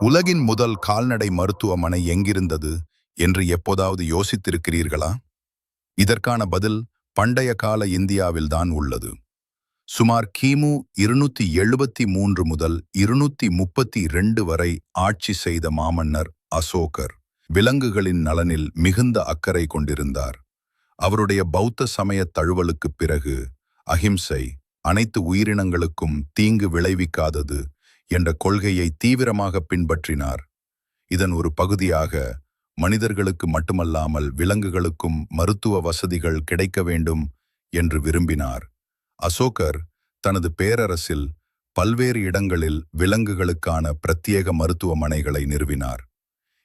உலகின் முதல் கால்நடை மருத்துவமனை எங்கிருந்தது என்று எப்போதாவது யோசித்திருக்கிறீர்களா? இதற்கான பதில் பண்டைய கால இந்தியாவில்தான் உள்ளது. சுமார் கிமு இருநூத்தி எழுபத்தி மூன்று முதல் இருநூத்தி முப்பத்தி ரெண்டு வரை ஆட்சி செய்த மாமன்னர் அசோகர் விலங்குகளின் நலனில் மிகுந்த அக்கறை கொண்டிருந்தார். அவருடைய பௌத்த சமய தழுவலுக்குப் பிறகு அஹிம்சை அனைத்து உயிரினங்களுக்கும் தீங்கு விளைவிக்காதது என்ற கொள்கையை தீவிரமாக பின்பற்றினார். இதன் ஒரு பகுதியாக மனிதர்களுக்கு மட்டுமல்லாமல் விலங்குகளுக்கும் மருத்துவ வசதிகள் கிடைக்க வேண்டும் என்று விரும்பினார். அசோகர் தனது பேரரசில் பல்வேறு இடங்களில் விலங்குகளுக்கான பிரத்யேக மருத்துவமனைகளை நிறுவினார்.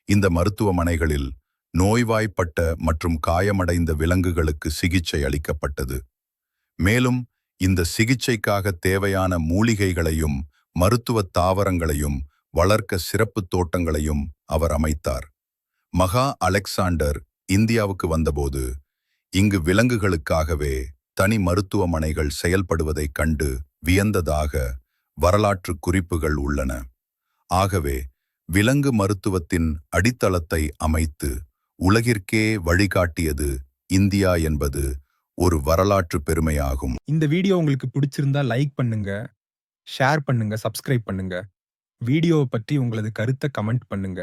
இந்த மருத்துவமனைகளில் நோய்வாய்ப்பட்ட மற்றும் காயமடைந்த விலங்குகளுக்கு சிகிச்சை அளிக்கப்பட்டது. மேலும் இந்த சிகிச்சைக்காக தேவையான மூலிகைகளையும் மருத்துவ தாவரங்களையும் வளர்க்க சிறப்பு தோட்டங்களையும் அவர் அமைத்தார். மகா அலெக்சாண்டர் இந்தியாவுக்கு வந்தபோது இங்கு விலங்குகளுக்காகவே தனி மருத்துவமனைகள் செயல்படுவதைக் கண்டு வியந்ததாக வரலாற்று குறிப்புகள் உள்ளன. ஆகவே விலங்கு மருத்துவத்தின் அடித்தளத்தை அமைத்து உலகிற்கே வழிகாட்டியது இந்தியா என்பது ஒரு வரலாற்று பெருமையாகும். இந்த வீடியோ உங்களுக்கு பிடிச்சிருந்தா லைக் பண்ணுங்க. ஷேர் பண்ணுங்க சப்ஸ்கிரைப் பண்ணுங்க. வீடியோவை பற்றி உங்களது கருத்தை கமெண்ட் பண்ணுங்க.